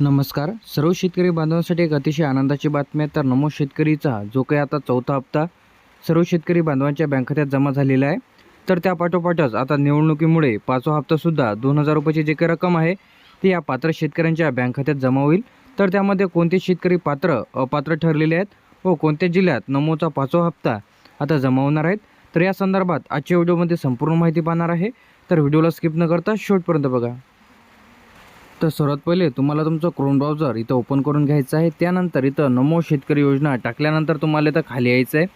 नमस्कार. सर्व शेतकरी बांधवांसाठी एक अतिशय आनंदाची बातमी आहे. तर नमो शेतकरीचा जो काही आता चौथा हप्ता सर्व शेतकरी बांधवांच्या बँक खात्यात जमा झालेला आहे. तर त्या पाठोपाठच आता निवडणुकीमुळे पाचवा हप्तासुद्धा दोन हजार रुपयाची जी काही रक्कम आहे ती या पात्र शेतकऱ्यांच्या बँक खात्यात जमा होईल. तर त्यामध्ये कोणते शेतकरी पात्र अपात्र ठरलेले आहेत व कोणत्या जिल्ह्यात नमोचा पाचवा हप्ता आता जमा होणार आहेत तर या संदर्भात आजच्या व्हिडिओमध्ये संपूर्ण माहिती पाहणार आहे. तर व्हिडिओला स्किप न करता शेवटपर्यंत बघा. तर सर्वात पहिले तुम्हाला तुमचं क्रोम ब्राउझर इथं ओपन करून घ्यायचं आहे. त्यानंतर इथं नमो शेतकरी योजना टाकल्यानंतर तुम्हाला इथं खाली यायचं आहे.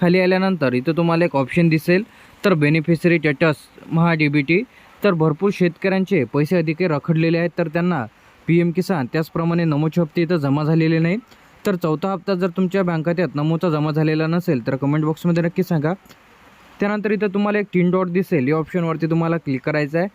खाली आल्यानंतर इथं तुम्हाला एक ऑप्शन दिसेल. तर beneficiary status Maha D B T तर भरपूर शेतकऱ्यांचे पैसे अधिक रखडलेले आहेत. तर त्यांना पी एम किसान त्याचप्रमाणे नमोचे हप्ते इथं जमा झालेले नाही. तर चौथा हप्ता जर तुमच्या बँक खात्यात नमोचा जमा झालेला नसेल तर कमेंट बॉक्समध्ये नक्की सांगा. त्यानंतर इथं तुम्हाला एक तीन डॉट दिसेल. या ऑप्शनवरती तुम्हाला क्लिक करायचं आहे.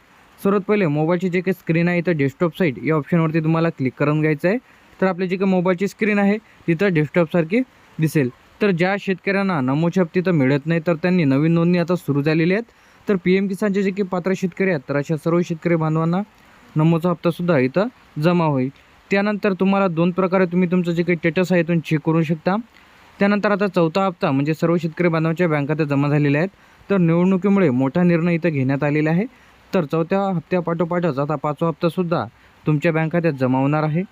सर्वात पहिले मोबाईलची जे काही स्क्रीन आहे इथं डेस्कटॉप साईट या ऑप्शनवरती तुम्हाला क्लिक करून घ्यायचं आहे. तर आपली जी काही मोबाईलची स्क्रीन आहे तिथं डेस्कटॉपसारखी दिसेल. तर ज्या शेतकऱ्यांना नमोछाप तिथं मिळत नाही तर त्यांनी नवीन नोंदणी आता सुरू झालेली आहेत. तर पी एम किसानचे जे काही पात्र शेतकरी आहेत तर अशा सर्व शेतकरी बांधवांना नमोचा हप्तासुद्धा इथं जमा होईल. त्यानंतर तुम्हाला दोन प्रकारे तुम्ही तुमचं जे काही स्टेटस आहे इथून चेक करू शकता. त्यानंतर आता चौथा हप्ता म्हणजे सर्व शेतकरी बांधवांच्या बँकात जमा झालेल्या आहेत. तर निवडणुकीमुळे मोठा निर्णय इथं घेण्यात आलेला आहे. तर चौथ्या हप्त्यापाठोपाठच आता पाचवा हप्तासुद्धा तुमच्या बँक खात्यात जमा होणार आहे.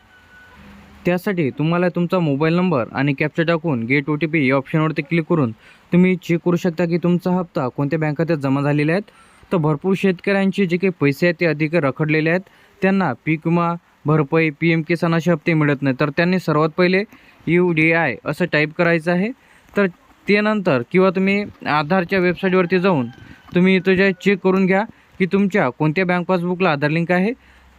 त्यासाठी तुम्हाला तुमचा मोबाईल नंबर आणि कॅप्चर टाकून गेट ओ टी पी या ऑप्शनवरती क्लिक करून तुम्ही चेक करू शकता की तुमचा हप्ता कोणत्या बँक खात्यात जमा झालेले आहेत तर भरपूर शेतकऱ्यांचे जे काही पैसे आहेत ते अधिक रखडलेले आहेत. त्यांना पीक विमा भरपाई पी एम किसान असे हप्ते मिळत नाही तर त्यांनी सर्वात पहिले यू डी आय असं टाईप करायचं आहे. तर ते नंतर किंवा तुम्ही आधारच्या वेबसाईटवरती जाऊन तुम्ही तुझ्या चेक करून घ्या. की तुमच्या कोणत्या बँक पासबुकला आधार लिंक आहे?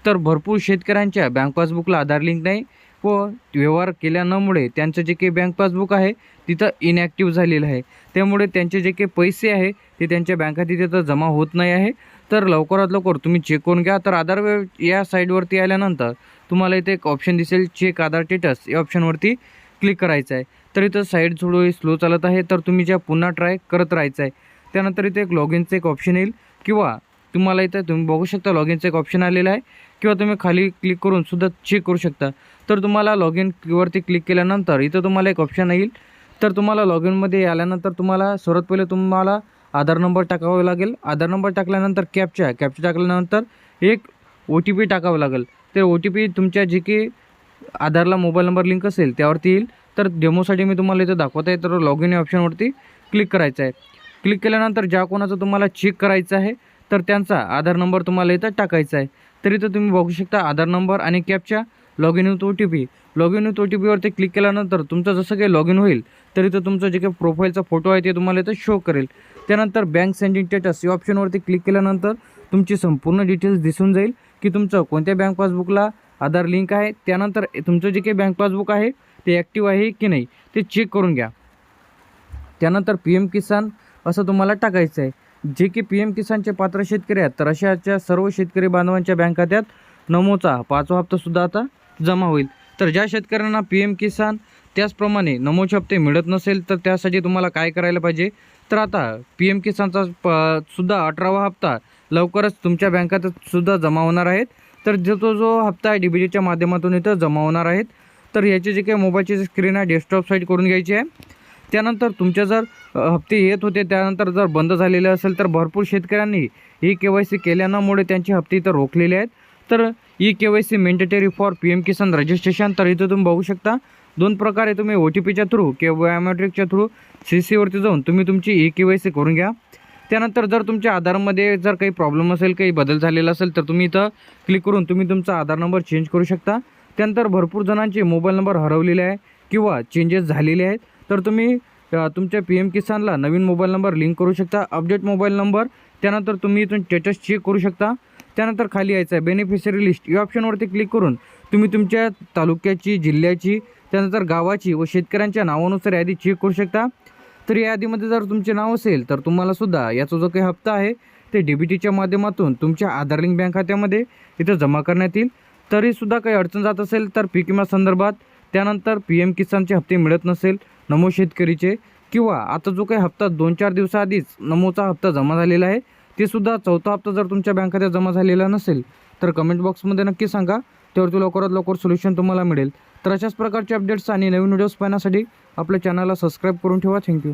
तर भरपूर शेतकऱ्यांच्या बँक पासबुकला आधार लिंक नाही व व्यवहार केल्यामुळे त्यांचं जे काही बँक पासबुक आहे तिथं इनॲक्टिव्ह झालेलं आहे. त्यामुळे त्यांचे जे काही पैसे आहे ते त्यांच्या बँकात तिथं जमा होत नाही आहे. तर लवकरात लवकर तुम्ही चेक करून घ्या. तर आधार वे या साईडवरती आल्यानंतर तुम्हाला इथे एक ऑप्शन दिसेल चेक आधार स्टेटस या ऑप्शनवरती क्लिक करायचं आहे. तर इथं साईड थोडं स्लो चालत आहे. तर तुम्ही ज्या पुन्हा ट्राय करत राहायचं आहे त्यानंतर इथे एक लॉग इनचं एक ऑप्शन येईल. किंवा तुम्हाला इथं तुम्ही बघू शकता लॉग इनचं एक ऑप्शन आलेलं आहे. किंवा तुम्ही खाली क्लिक करून सुद्धा चेक करू शकता. तर तुम्हाला लॉग इनवरती क्लिक केल्यानंतर इथं तुम्हाला एक ऑप्शन येईल. तर तुम्हाला लॉग इनमध्ये आल्यानंतर तुम्हाला सर्वात पहिले तुम्हाला आधार नंबर टाकावा लागेल. आधार नंबर टाकल्यानंतर कॅपचा कॅपचा टाकल्यानंतर एक ओ टी पी टाकावं लागेल. ते ओ टी पी तुमच्या जे की आधारला मोबाईल नंबर लिंक असेल त्यावरती येईल. तर डेमोसाठी मी तुम्हाला इथं दाखवत आहे तर लॉग इन या ऑप्शनवरती क्लिक करायचं आहे. क्लिक केल्यानंतर ज्या कोणाचं तुम्हाला चेक करायचं आहे तर त्यांचा आधार नंबर तुम्हाला इथं टाकायचा आहे. तर इथं तुम्ही बघू शकता आधार नंबर आणि captcha log in with O T P log in with O T पीवरती click केल्यानंतर तुमचं जसं काही लॉग इन होईल तर इथं तुमचं जे काही प्रोफाईलचा फोटो आहे ते तुम्हाला इथं शो करेल. त्यानंतर बँक सेंडिंग स्टेटस या ऑप्शनवरती क्लिक केल्यानंतर तुमची संपूर्ण डिटेल्स दिसून जाईल की तुमचं कोणत्या बँक पासबुकला आधार लिंक आहे. त्यानंतर तुमचं जे काही बँक पासबुक आहे ते ॲक्टिव्ह आहे की नाही ते चेक करून घ्या. त्यानंतर पी एम किसान असं तुम्हाला टाकायचं आहे. जे की पी एम किसानचे पात्र शेतकरी आहेत तर अशाच्या सर्व शेतकरी बांधवांच्या बँक खात्यात नमोचा पाचवा हप्तासुद्धा आता जमा होईल. तर ज्या शेतकऱ्यांना पी एम किसान त्याचप्रमाणे नमोचे हप्ते मिळत नसेल तर त्यासाठी तुम्हाला काय करायला पाहिजे? तर आता पी एम किसानचा प सुद्धा अठरावा हप्ता लवकरच तुमच्या बँकात सुद्धा जमा होणार आहेत. तर जो तो जो हप्ता आहे डी बी जीच्या माध्यमातून इथं जमा होणार आहेत. तर याची जे काही मोबाईलची स्क्रीन आहे डेस्कटॉप साईट करून घ्यायची आहे. त्यानंतर तुमच्या जर हप्ते येत होते त्यानंतर जर बंद झालेले असेल तर भरपूर शेतकऱ्यांनी ई के वाय सी केल्यामुळे त्यांचे हप्ते इथं रोखलेले आहेत. तर E K Y C mandatory for P M Kisan registration तर इथं तुम्ही बघू शकता. दोन प्रकारे तुम्ही ओ टी पीच्या थ्रू किंवा बायोमेट्रिकच्या थ्रू सी सीवरती जाऊन तुम्ही तुमची ई के वाय सी करून घ्या. त्यानंतर जर तुमच्या आधारमध्ये जर काही प्रॉब्लेम असेल काही बदल झालेला असेल तर तुम्ही इथं क्लिक करून तुम्ही तुमचा आधार नंबर चेंज करू शकता. त्यानंतर भरपूर जणांचे मोबाईल नंबर हरवलेले आहे किंवा चेंजेस झालेले आहेत. तर तुम्ही तुमच्या पी एम किसानला नवीन मोबाईल नंबर लिंक करू शकता. अपडेट मोबाईल नंबर त्यानंतर तुम्ही इथून स्टेटस चेक करू शकता. त्यानंतर खाली यायचं आहे बेनिफिशरी लिस्ट या ऑप्शनवरती क्लिक करून तुम्ही तुमच्या तालुक्याची जिल्ह्याची त्यानंतर गावाची व शेतकऱ्यांच्या नावानुसार यादी चेक करू शकता. तर या यादीमध्ये जर तुमचे नाव असेल तर तुम्हालासुद्धा याचा जो काही हप्ता आहे ते डी बी टीच्या माध्यमातून तुमच्या आधार लिंक बँक खात्यामध्ये इथं जमा करण्यात येईल. तरीसुद्धा काही अडचण जात असेल तर पीक विमा संदर्भात त्यानंतर पी एम किसानचे हप्ते मिळत नसेल नमो शेतकरीचे किंवा आता जो काही हप्ता दोन चार दिवसाआधीच नमोचा हप्ता जमा झालेला आहे ते सुद्धा चौथा हप्ता जर तुमच्या बँक खात्यात जमा झालेला नसेल तर कमेंट बॉक्समध्ये नक्की सांगा. त्यावरती लवकरात लवकर सोल्युशन तुम्हाला मिळेल. तर अशाच प्रकारचे अपडेट्स आणि नवीन व्हिडिओज पाहण्यासाठी आपल्या चॅनलला सबस्क्राईब करून ठेवा. थँक्यू